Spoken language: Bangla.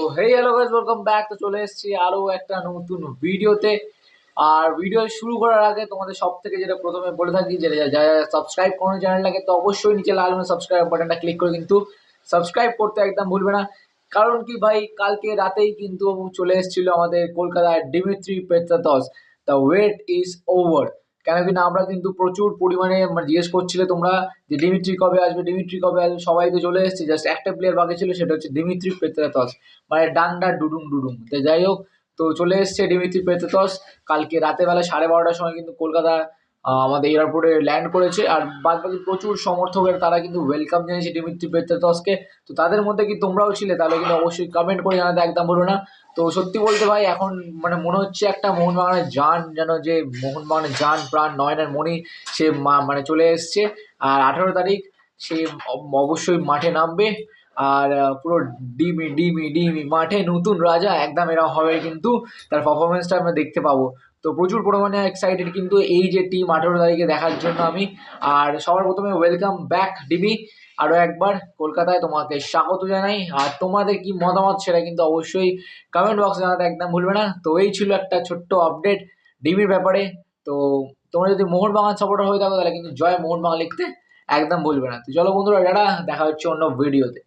তো তো চলে এসেছি আরও একটা নতুন ভিডিওতে। আর ভিডিও শুরু করার আগে তোমাদের সব থেকে যেটা প্রথমে বলে থাকি, যে যারা সাবস্ক্রাইব করো চ্যানেলটাকে তো অবশ্যই নিচে সাবস্ক্রাইব ক্লিক করে কিন্তু সাবস্ক্রাইব করতে একদম ভুলবে না। কারণ কি ভাই, কালকে রাতেই কিন্তু চলে এসেছিল আমাদের কলকাতার Dimitri Petratos the wait is over কেন কি না, আমরা কিন্তু প্রচুর পরিমাণে মানে জিজ্ঞেস করছিলে তোমরা যে ডিমিট্রি কবে আসবে ডিমিত্রি কবে আসবে, সবাই তো চলে এসেছে। জাস্ট একটা প্লেয়ার বাকি ছিল, সেটা হচ্ছে ডিমিত্রি পেত্রাতস মানে ডান্ডা ডুডুম ডুডুম। তো যাই হোক, তো চলে এসছে ডিমিত্রি পেত্রাতস কালকে রাতের বেলা সাড়ে বারোটার সময় কিন্তু কলকাতা আমাদের এয়ারপোর্টে ল্যান্ড করেছে। আর বাদ বাকি প্রচুর সমর্থকের, তারা কিন্তু ওয়েলকাম জানিয়েছে ডিমিত্রি পেত্রাতসকে তো তাদের মধ্যে কি তোমরাও ছিলে? তাহলে কিন্তু অবশ্যই কমেন্ট করে জানাতে একদম বলো না। তো সত্যি বলতে ভাই, এখন মানে মনে হচ্ছে একটা মোহনবাগানের যান, যেন যে মোহনবাগানের যান, প্রাণ নয়নের মণি, সে মানে চলে এসছে। আর আঠারো তারিখ, সে অবশ্যই মাঠে নামবে। আর পুরো ডিমি ডিমি ডিমি মাঠে নতুন রাজা, একদম এরকম হবে কিন্তু তার পারফরমেন্সটা আমরা দেখতে পাবো। তো প্রচুর পরিমাণে এক্সাইটেড কিন্তু এই যে টিম আঠেরো তারিখে দেখার জন্য আমি, আর সবার প্রথমে ওয়েলকাম ব্যাক ডিবি আরও একবার কলকাতায় তোমাকে স্বাগত জানাই। আর তোমাদের কি মতামত সেটা কিন্তু অবশ্যই কমেন্ট বক্সে জানাতে একদম ভুলবে না। তো এই ছিল একটা ছোট্ট আপডেট ডিবির ব্যাপারে। তো তোমরা যদি মোহনবাগান সাপোর্টার হয়ে থাকো, তাহলে কিন্তু জয় মোহন মোহনবাগান লিখতে একদম ভুলবে না। তো চলো বন্ধুরা যারা দেখা হচ্ছে অন্য ভিডিওতে